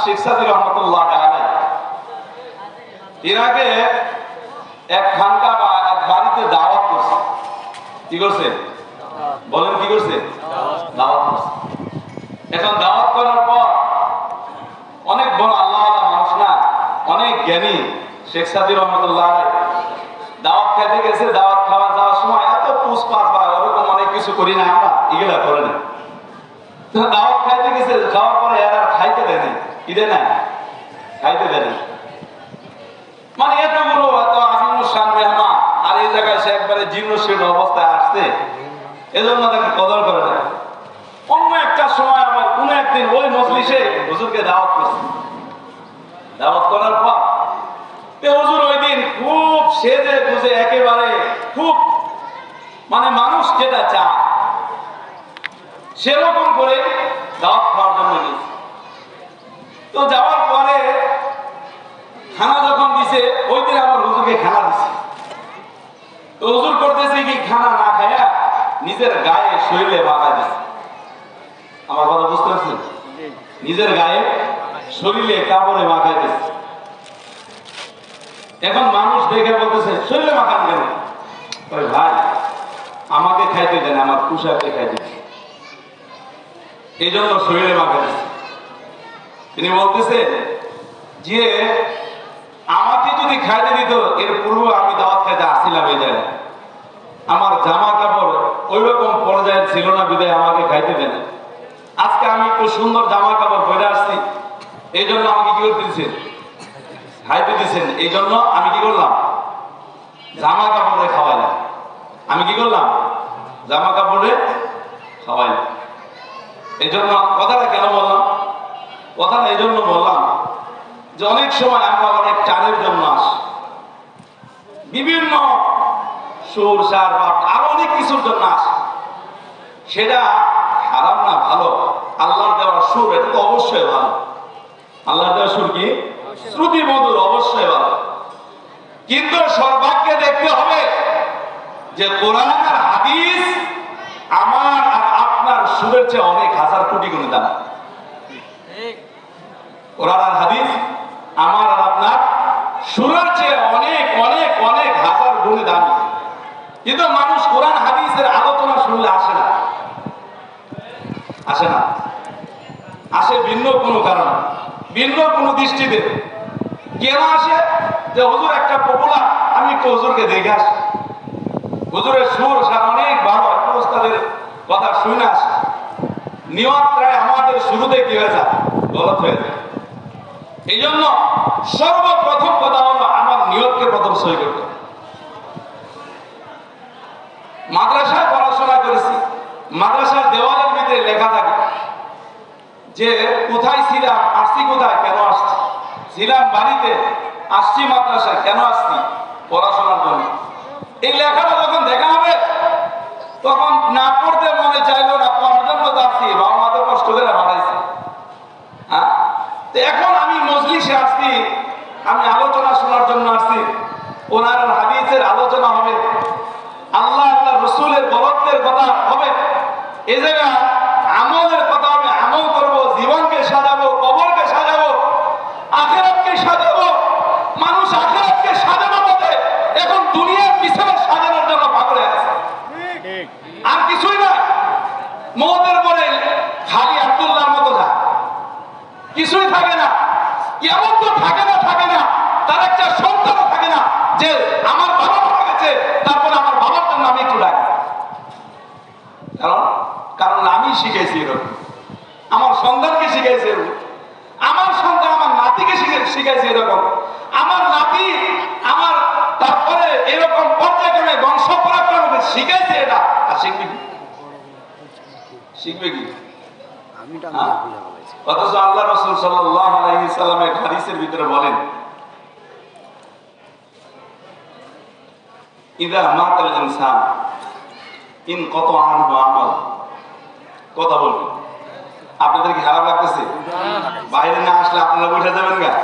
শেখ সাদি রহমতুল্লাহ আলাই আগে এক খানকা বা এক বাড়িতে দাওয়াত করছে। কি করছে? বলেন কি করছে? দাওয়াত করছে। এখন দাওয়াত করার পর অনেক বড় আল্লাহ মানুষ না, অনেক জ্ঞানী শেখ সাদি রহমতুল্লাহ আলাই দাওয়াত খাইতে গেছে, দাওয়াত খাওয়া যাওয়ার সময় এত পুষ্পাস বা ওরকম অনেক কিছু করি না আমরা, এগুলা করে না। দাওয়াত খাইতে গেছে, খাওয়ার পরে এরা মানে এত আর এই জায়গায় সে একবারে জীর্ণ শীর্ণ অবস্থায় আসছে, এজন্য তাকে কদর করে না অন্য একটা সময় কোন একদিন ওই মজলিসে হুজুরকে দাওয়াত করছে। দাওয়াত করার পর হুজুর ওই দিন খুব সেজে বুঝে একেবারে খুব মানে মানুষ যেটা চায়, সেরকম করে দাওয়াত খাওয়ার জন্য গেছে তো যাওয়ার পরে খানা যখন দিছে ওই দিন আমার হুজুরকে খানা দিছে। তো হুজুর করতেছে কি খানা না খায়া নিজের গায়ে শরীরে মাখায় দিছে। আমার কথা বুঝতে পারছেন? নিজের গায়ে শরীরে কাপড়ে মাখায় দিছে। এখন মানুষ দেখে বলতেছে শরীরে মাখান কেন? ভাই আমাকে খাইতে দেন আমার পোশাকে খাইতে এই জন্য শরীরে মাখা দিচ্ছে তিনি বলতেছেন যে, আমাকে যদি খাইতে দিত, এর পূর্ব আমি দাওয়াত খাইতে আসছিলাম এই জায়গায়। আমার জামা কাপড় ওই রকম পর্যায়ে ছিল না, বিদায় আমাকে খাইতে দেন আজকে আমি একটু সুন্দর জামা কাপড় পরে আসছি, এই জন্য আমাকে কি করতে খাইতে দিচ্ছেন এই জন্য আমি কি করলাম? জামা কাপড়ে খাওয়াইলাম। আমি কি করলাম? জামা কাপড়ে খাওয়াইলাম। এই জন্য কথাটা কেন বললাম? কথাটা এই জন্য বললাম যে অনেক সময় আমরা অনেক টানের জন্য আসি। বিভিন্ন সুর, সার বা আরও অনেক কিছুর জন্য আসি। সেটা খারাপ না, ভালো। আল্লাহর দেওয়া সুর, এটা তো অবশ্যই ভালো। আল্লাহর দেওয়া সুর কি? শ্রুতি মধুর অবশ্যই ভালো। কিন্তু সর্বাগ্যে দেখতে হবে যে কোরআন আর হাদিস আমার আর আপনার সুরের চেয়ে অনেক হাজার কোটি গুণে দাম। কোরআন আর হাদিস, আমার আর আপনার সুরের চেয়ে অনেক অনেক অনেক হাজার গুণে দামি। কিন্তু মানুষ কোরআন, হাদিসের আলোচনা শুনলে আসে না। আসে না। আসে ভিন্ন কোনো কারণ, ভিন্ন কোনো দৃষ্টিতে। কেন আসে? যে হুজুর একটা পপুলার আমি একটু হুজুরকে দেখে আসি। হুজুরের সুর সার অনেক ভালো একটা কথা শুনে আসে। নিয়ত প্রায় আমাদের শুরুতে কি হয়ে যায় গলত হয়ে যায়। এই জন্য সর্বপ্রথম কথা হলো আমার নিয়তকে প্রথম সই করতে মাদ্রাসায় পড়াশোনা করেছি, মাদ্রাসার দেওয়ালের ভিতরে লেখা থাকে যে, কোথায় ছিলাম, আসছি কোথায়, কেন আসছি? ছিলাম বাড়িতে, আসছি মাদ্রাসায়, কেন আসছি? পড়াশোনার জন্য। এই লেখাটা যখন দেখা হবে, তখন না পড়তে মনে চাইলো না, পড়ার জন্য যাচ্ছি বাবা মা তো কষ্ট করে বানাইছে হ্যাঁ তো এখন আমি মজলিসে আসছি আমি আলোচনা শোনার জন্য আসছি ওনার হাদিসের আলোচনা হবে। আল্লাহ আল্লাহ রসুলের বরত্বের কথা হবে। এ জায়গায় আমলের কথা হবে আমল করব জীবনকে সাজাবো কবরকে সাজাবো আখেরাতকে সাজাবো। মানুষ আখেরাতকে সাজানো বলে এখন দুনিয়ার পিছনে সাজানোর জন্য পাগলে আছে আর কিছুই না। মৌতের পরে খালি আব্দুল্লাহর মতো যায় কিছুই থাকে না। এমন আমার আমি শিখেছি আমার সন্তানকে সন্তান আমার নাতিকে শিখে- শিখাইছি এরকম। আমার নাতি আমার তারপরে এরকম পর্যায়ক্রমে বংশ পরাক্রমে শিখাইছে এটা। আর শিখবে শিখবে কি আমিটা হ্যাঁ? বুঝে বলেছি অথচ আল্লাহ রসুল সাল্লামের হাদিসের ভিতরে বলেন ইদা মাতাল ইনসান ইন কত আনব আমল। কথা বলবেন আপনাদের কি খারাপ লাগতেছে? বাইরে না আসলে আপনারা উঠে যাবেন উঠবেন